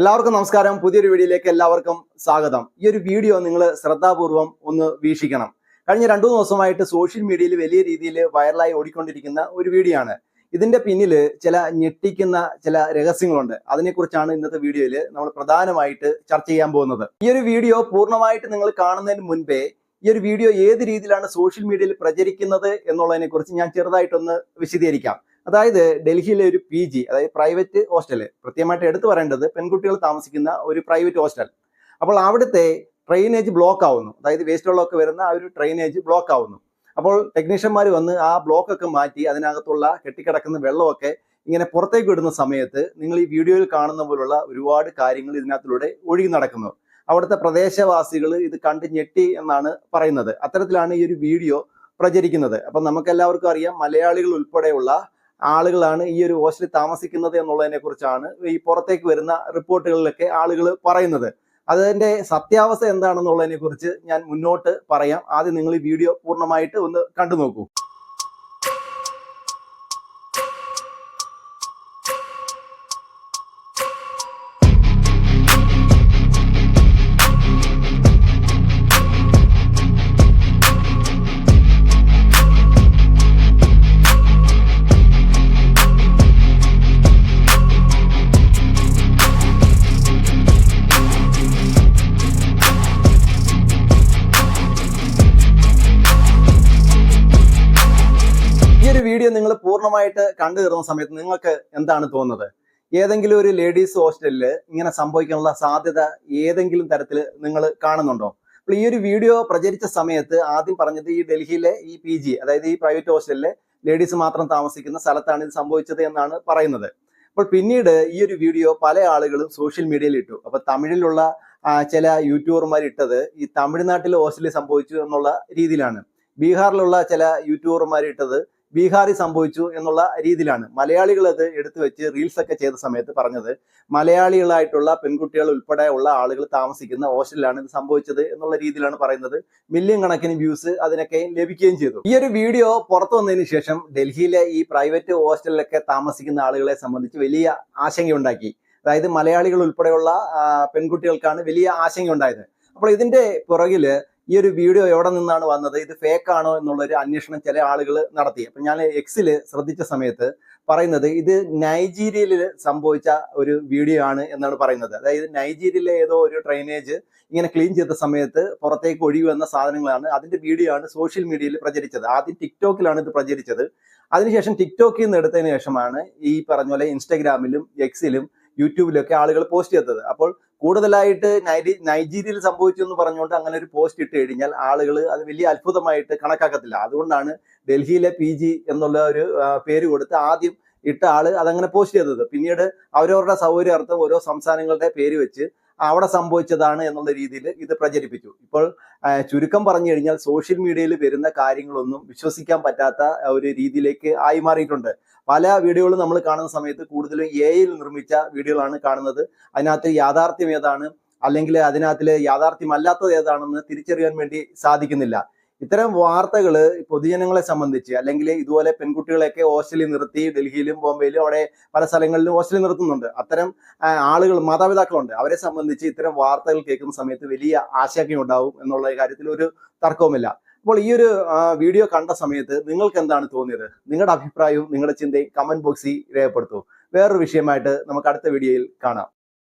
എല്ലാവർക്കും നമസ്കാരം. പുതിയൊരു വീഡിയോയിലേക്ക് എല്ലാവർക്കും സ്വാഗതം. ഈ ഒരു വീഡിയോ നിങ്ങൾ ശ്രദ്ധാപൂർവം ഒന്ന് വീക്ഷിക്കണം. കഴിഞ്ഞ രണ്ടു ദിവസമായിട്ട് സോഷ്യൽ മീഡിയയിൽ വലിയ രീതിയിൽ വൈറലായി ഓടിക്കൊണ്ടിരിക്കുന്ന ഒരു വീഡിയോ ആണ്. ഇതിന്റെ പിന്നിൽ ചില ഞെട്ടിക്കുന്ന ചില രഹസ്യങ്ങളുണ്ട്. അതിനെക്കുറിച്ചാണ് ഇന്നത്തെ വീഡിയോയിൽ നമ്മൾ പ്രധാനമായിട്ട് ചർച്ച ചെയ്യാൻ പോകുന്നത്. ഈ ഒരു വീഡിയോ പൂർണമായിട്ട് നിങ്ങൾ കാണുന്നതിന് മുൻപേ ഈ ഒരു വീഡിയോ ഏത് രീതിയിലാണ് സോഷ്യൽ മീഡിയയിൽ പ്രചരിക്കുന്നത് എന്നുള്ളതിനെ ഞാൻ ചെറുതായിട്ടൊന്ന് വിശദീകരിക്കാം. അതായത് ഡൽഹിയിലെ ഒരു പി ജി അതായത് പ്രൈവറ്റ് ഹോസ്റ്റൽ കൃത്യമായിട്ട് എടുത്തു പറയേണ്ടത് പെൺകുട്ടികൾ താമസിക്കുന്ന ഒരു പ്രൈവറ്റ് ഹോസ്റ്റൽ അപ്പോൾ അവിടുത്തെ ഡ്രെയിനേജ് ബ്ലോക്ക് ആവുന്നു. അതായത് വേസ്റ്റ് വെള്ളമൊക്കെ വരുന്ന ആ ഒരു ഡ്രെയിനേജ് ബ്ലോക്ക് ആവുന്നു. അപ്പോൾ ടെക്നീഷ്യന്മാർ വന്ന് ആ ബ്ലോക്ക് ഒക്കെ മാറ്റി അതിനകത്തുള്ള കെട്ടിക്കിടക്കുന്ന വെള്ളമൊക്കെ ഇങ്ങനെ പുറത്തേക്ക് വിടുന്ന സമയത്ത് നിങ്ങൾ ഈ വീഡിയോയിൽ കാണുന്ന പോലുള്ള ഒരുപാട് കാര്യങ്ങൾ ഇതിനകത്തിലൂടെ ഒഴുകി നടക്കുന്നു. അവിടുത്തെ പ്രദേശവാസികൾ ഇത് കണ്ട് ഞെട്ടി എന്നാണ് പറയുന്നത്. അത്തരത്തിലാണ് ഈ ഒരു വീഡിയോ പ്രചരിക്കുന്നത്. അപ്പം നമുക്കെല്ലാവർക്കും അറിയാം മലയാളികൾ ഉൾപ്പെടെയുള്ള ആളുകളാണ് ഈ ഒരു ഹോസ്റ്റലിൽ താമസിക്കുന്നത് എന്നുള്ളതിനെ കുറിച്ചാണ് ഈ പുറത്തേക്ക് വരുന്ന റിപ്പോർട്ടുകളിലൊക്കെ ആളുകൾ പറയുന്നത്. അതിന്റെ സത്യാവസ്ഥ എന്താണെന്നുള്ളതിനെ കുറിച്ച് ഞാൻ മുന്നോട്ട് പറയാം. ആദ്യം നിങ്ങൾ ഈ വീഡിയോ പൂർണമായിട്ട് ഒന്ന് കണ്ടു നോക്കൂ നിങ്ങൾ പൂർണമായിട്ട് കണ്ടു തീർന്ന സമയത്ത് നിങ്ങൾക്ക് എന്താണ് തോന്നുന്നത്? ഏതെങ്കിലും ഒരു ലേഡീസ് ഹോസ്റ്റലിൽ ഇങ്ങനെ സംഭവിക്കാനുള്ള സാധ്യത ഏതെങ്കിലും തരത്തിൽ നിങ്ങൾ കാണുന്നുണ്ടോ? അപ്പോൾ ഈ ഒരു വീഡിയോ പ്രചരിച്ച സമയത്ത് ആദ്യം പറഞ്ഞത് ഈ ഡൽഹിയിലെ ഈ പി ജി അതായത് ഈ പ്രൈവറ്റ് ഹോസ്റ്റലിലെ ലേഡീസ് മാത്രം താമസിക്കുന്ന സ്ഥലത്താണ് ഇത് സംഭവിച്ചത് എന്നാണ് പറയുന്നത്. അപ്പോൾ പിന്നീട് ഈ ഒരു വീഡിയോ പല ആളുകളും സോഷ്യൽ മീഡിയയിൽ ഇട്ടു. അപ്പൊ തമിഴിലുള്ള ചില യൂട്യൂബർമാർ ഇട്ടത് ഈ തമിഴ്നാട്ടിലെ ഹോസ്റ്റലിൽ സംഭവിച്ചു എന്നുള്ള രീതിയിലാണ്. ബീഹാറിലുള്ള ചില യൂട്യൂബർമാർ ഇട്ടത് ബീഹാറിൽ സംഭവിച്ചു എന്നുള്ള രീതിയിലാണ്. മലയാളികൾ അത് എടുത്തു വെച്ച് റീൽസ് ഒക്കെ ചെയ്ത സമയത്ത് പറഞ്ഞത് മലയാളികളായിട്ടുള്ള പെൺകുട്ടികൾ ഉൾപ്പെടെ ഉള്ള ആളുകൾ താമസിക്കുന്ന ഹോസ്റ്റലിലാണ് ഇത് സംഭവിച്ചത് എന്നുള്ള രീതിയിലാണ് പറയുന്നത്. മില്യൺ കണക്കിന് വ്യൂസ് അതിനൊക്കെ ലഭിക്കുകയും ചെയ്തു. ഈ ഒരു വീഡിയോ പുറത്തു വന്നതിന് ശേഷം ഡൽഹിയിലെ ഈ പ്രൈവറ്റ് ഹോസ്റ്റലിലൊക്കെ താമസിക്കുന്ന ആളുകളെ സംബന്ധിച്ച് വലിയ ആശങ്കയുണ്ടാക്കി. അതായത് മലയാളികൾ ഉൾപ്പെടെയുള്ള പെൺകുട്ടികൾക്കാണ് വലിയ ആശങ്കയുണ്ടായത്. അപ്പോൾ ഇതിന്റെ പുറകിൽ ഈ ഒരു വീഡിയോ എവിടെ നിന്നാണ് വന്നത്? ഇത് ഫേക്ക് ആണോ എന്നുള്ള ഒരു അന്വേഷണം ചില ആളുകൾ നടത്തി. അപ്പം ഞാൻ എക്സിൽ ശ്രദ്ധിച്ച സമയത്ത് പറയുന്നത് ഇത് നൈജീരിയയിൽ സംഭവിച്ച ഒരു വീഡിയോ ആണ് എന്നാണ് പറയുന്നത്. അതായത് നൈജീരിയയിലെ ഏതോ ഒരു ഡ്രൈനേജ് ഇങ്ങനെ ക്ലീൻ ചെയ്ത സമയത്ത് പുറത്തേക്ക് ഒഴുകി വന്ന സാധനങ്ങളാണ് അതിന്റെ വീഡിയോ ആണ് സോഷ്യൽ മീഡിയയിൽ പ്രചരിച്ചത്. ആദ്യം ടിക്ടോക്കിലാണ് ഇത് പ്രചരിച്ചത്. അതിനുശേഷം ടിക്ടോക്കിൽ നിന്ന് എടുത്തതിന് ശേഷമാണ് ഈ പറഞ്ഞ പോലെ ഇൻസ്റ്റഗ്രാമിലും എക്സിലും യൂട്യൂബിലൊക്കെ ആളുകൾ പോസ്റ്റ് ചെയ്തത്. അപ്പോൾ കൂടുതലായിട്ട് നൈജി നൈജീരിയയിൽ സംഭവിച്ചു എന്ന് പറഞ്ഞുകൊണ്ട് അങ്ങനെ ഒരു പോസ്റ്റ് ഇട്ട് കഴിഞ്ഞാൽ ആളുകൾ അത് വലിയ അത്ഭുതമായിട്ട് കണക്കാക്കത്തില്ല. അതുകൊണ്ടാണ് ഡൽഹിയിലെ പി എന്നുള്ള ഒരു പേര് കൊടുത്ത് ആദ്യം ഇട്ട ആൾ അതങ്ങനെ പോസ്റ്റ് ചെയ്തത്. പിന്നീട് അവരവരുടെ സൗകര്യാർത്ഥം ഓരോ സംസ്ഥാനങ്ങളുടെ പേര് വെച്ച് അവിടെ സംഭവിച്ചതാണ് എന്നുള്ള രീതിയിൽ ഇത് പ്രചരിപ്പിച്ചു. ഇപ്പോൾ ചുരുക്കം പറഞ്ഞു കഴിഞ്ഞാൽ സോഷ്യൽ മീഡിയയിൽ വരുന്ന കാര്യങ്ങളൊന്നും വിശ്വസിക്കാൻ പറ്റാത്ത ഒരു രീതിയിലേക്ക് ആയി മാറിയിട്ടുണ്ട്. പല വീഡിയോകളും നമ്മൾ കാണുന്ന സമയത്ത് കൂടുതലും എ ഐയിൽ നിർമ്മിച്ച വീഡിയോകളാണ് കാണുന്നത്. അതിനകത്ത് യാഥാർത്ഥ്യം ഏതാണ്? അല്ലെങ്കിൽ അതിനകത്തിൽ യാഥാർത്ഥ്യമല്ലാത്തത് ഏതാണെന്ന് തിരിച്ചറിയാൻ വേണ്ടി സാധിക്കുന്നില്ല. ഇത്തരം വാർത്തകൾ പൊതുജനങ്ങളെ സംബന്ധിച്ച് അല്ലെങ്കിൽ ഇതുപോലെ പെൺകുട്ടികളെയൊക്കെ ഹോസ്റ്റലിൽ നിർത്തി ഡൽഹിയിലും ബോംബെയിലും അവിടെ പല സ്ഥലങ്ങളിലും ഹോസ്റ്റലിൽ നിർത്തുന്നുണ്ട്. അത്തരം ആളുകൾ മാതാപിതാക്കളുണ്ട്. അവരെ സംബന്ധിച്ച് ഇത്തരം വാർത്തകൾ കേൾക്കുന്ന സമയത്ത് വലിയ ആശങ്കയുണ്ടാവും എന്നുള്ള കാര്യത്തിൽ ഒരു തർക്കവുമില്ല. അപ്പോൾ ഈ ഒരു വീഡിയോ കണ്ട സമയത്ത് നിങ്ങൾക്ക് എന്താണ് തോന്നിയത്? നിങ്ങളുടെ അഭിപ്രായവും നിങ്ങളുടെ ചിന്തയും കമന്റ് ബോക്സിൽ രേഖപ്പെടുത്തൂ. വേറൊരു വിഷയമായിട്ട് നമുക്ക് അടുത്ത വീഡിയോയിൽ കാണാം.